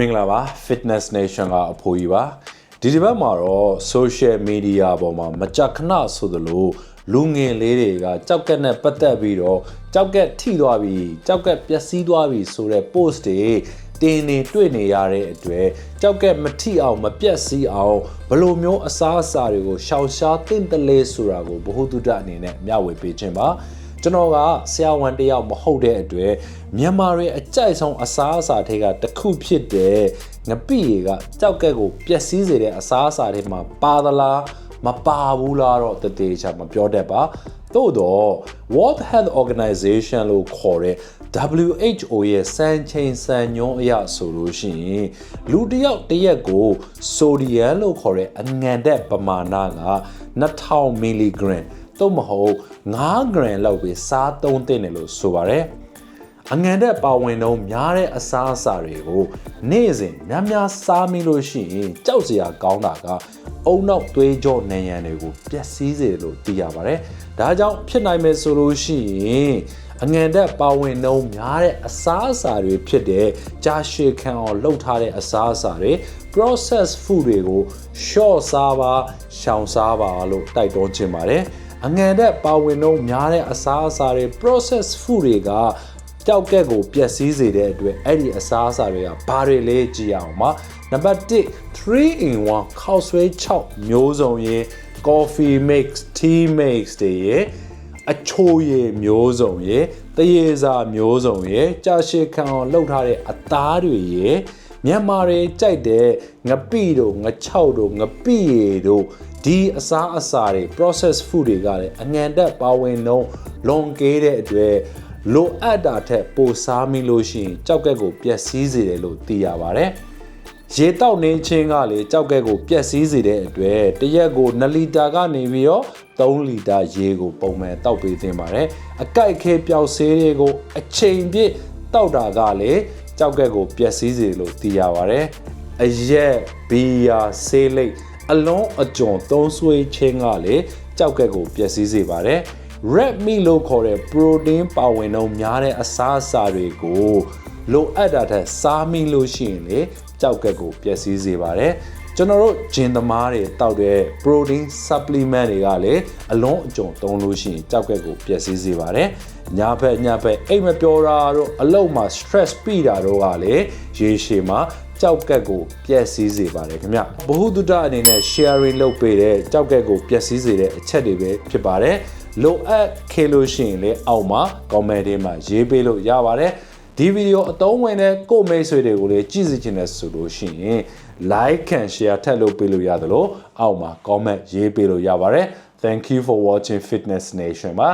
မင်္ဂလာပါ Fitness Nation ကအဖိုးကြီးပါဒီဒီဘက်မှာတော့ social media ပေါ်မှာမကြခဏဆိုသလိုလူငယ်လေးတွေကကြောက်ကက်နဲ့ပတ်သက်ပြီးတော့ကြောက်ကက်ထိသွားပြီကြောက်ကက်ပျက်စီးသွားပြီဆိုတဲ့ post တွေတင်းနေတွေ့နေရတဲ့အတွက်ကြောက်ကက်မထိအောင်မပြက်စီးအောင်ဘယ်လိုမျိုးအစားအစာတွေကိုရှောင်ရှားသင့်တယ်လဲဆိုတာကိုဘ ഹു တုဒအနေနဲ့မျှဝေပေးခြင်းပါ ကျွန်တော်ကဆရာဝန်တယောက်မဟုတ်တဲ့အတွက်မြန်မာတွေအကြိုက်ဆုံးအစားအစာတွေကတစ်ခုဖြစ်တဲ့ငပိရေကကြောက်ကက်ကိုပျက်စီးစေတဲ့အစားအစာတွေမှာပါသလားမပါဘူးလားတော့တသေးချာမပြောတတ်ပါသို့တော့ World Health Organization လို့ခေါ်တဲ့ WHO ရဲ့စံချိန်စံညွှန်းအရဆိုလို့ရှိရင်လူတစ်ယောက်တစ်ရက်ကိုဆိုဒီယမ်လို့ခေါ်တဲ့အငန်တဲ့ပမာဏက2000မီလီဂရမ် သို့မဟုတ်9ဂရမ်လောက်ပဲစားသုံးသင့်တယ်လို့ဆိုပါတယ်အငန်တဲ့ပါဝင်တော့များတဲ့အစားအစာတွေကိုနေ့စဉ်များများစားမိလို့ရှိရင်ကြောက်စရာကောင်းတာကအုံနောက်သွေးကြောနံရံတွေကိုပျက်စီးစေတယ်လို့သိရပါတယ်။ဒါကြောင့်ဖြစ်နိုင်မယ်ဆိုလို့ရှိရင်အငန်တက်ပါဝင်နှုံးများတဲ့အစားအစာတွေဖြစ်တဲ့ကြာရှည်ခံအောင်လှုပ်ထားတဲ့အစားအစာတွေ process food တွေကို short စားပါရှောင်စားပါလို့တိုက်တွန်းချင်ပါတယ်။ အငန်တက်ပါဝင်နှုံးများတဲ့အစားအစာတွေ process food တွေကကြောက်ကက်ကိုပျက်စီးစေတဲ့အတွက်အဲ့ဒီအစားအစာတွေကဘာတွေလဲကြည့်အောင်ပါနံပါတ်1 3 in 1ခောက်ဆွဲ6မျိုးစုံရေ coffee mix tea mix တွေရေအချိုရည်မျိုးစုံရေတရေစာမျိုးစုံရေကြာရှည်ခံအောင်လှုပ်ထားတဲ့အသားတွေရေ မြန်မာတွေကြိုက်တဲ့ငပိတို့ငချောက်တို့ငပိရည်တို့ဒီအစားအစာတွေ process food တွေကလည်းအငံတက်ပါဝင်တော့လွန်ကဲတဲ့အတွက်လိုအပ်တာထက်ပိုစားမိလို့ရှိရင်ကြောက်ကက်ကိုပျက်စီးစေတယ်လို့သိရပါတယ်။ရေတောက်နေခြင်းကလေကြောက်ကက်ကိုပျက်စီးစေတဲ့အတွက်တရက်ကို2လီတာကနေပြီးတော့3လီတာရေကိုပုံမှန်တောက်ပေးသင့်ပါတယ်။အကိုက်ခဲပျောက်ဆေးတွေကိုအချိန်ပြည့်တောက်တာကလေ ကြောက်ကက်ကိုပျက်စီးစေလို့သိရပါတယ်။အရက်ဘီယာဆေးလိပ်အလုံးအကျွံသုံးဆွေးခြင်းကလေကြောက်ကက်ကိုပျက်စီးစေပါတယ်။ red meat လို့ခေါ်တဲ့ protein ပါဝင်တော့များတဲ့အစားအစာတွေကိုလိုအပ်တာထက်စားမိလို့ရှိရင်လေကြောက်ကက်ကိုပျက်စီးစေပါတယ် ကျွန်တော်တို့ဂျင်သမားတွေတောက်တဲ့ protein supplement တွေကလည်းအလုံးအကျုံသုံးလို့ရှိရင်ကြောက်ကက်ကိုပျက်စီးစေပါတယ်ညာဘက်ညာဘက်အိတ်မပြောတာတို့အလုံးမှာ stress ပြီးတာတို့ကလည်းရေရှည်မှာကြောက်ကက်ကိုပျက်စီးစေပါတယ်ခင်ဗျဘ ഹു တုဒအနေနဲ့ sharing လုပ်ပေးတဲ့ကြောက်ကက်ကိုပျက်စီးစေတဲ့အချက်တွေပဲဖြစ်ပါတယ်လိုအပ်ခဲ့လို့ရှိရင်လည်းအောက်မှာ comment ထဲမှာရေးပေးလို့ရပါတယ် ဒီဗီဒီယိုအသုံးဝင်တဲ့ကိုမိတ်ဆွေတွေကိုလည်းကြည့်စီချင်တယ်ဆိုလို့ရှိရင် like and share ထပ်လုပ်ပေးလို့ရတယ်လို့အောက်မှာ comment ရေးပေးလို့ရပါတယ် thank you for watching fitness nation ပါ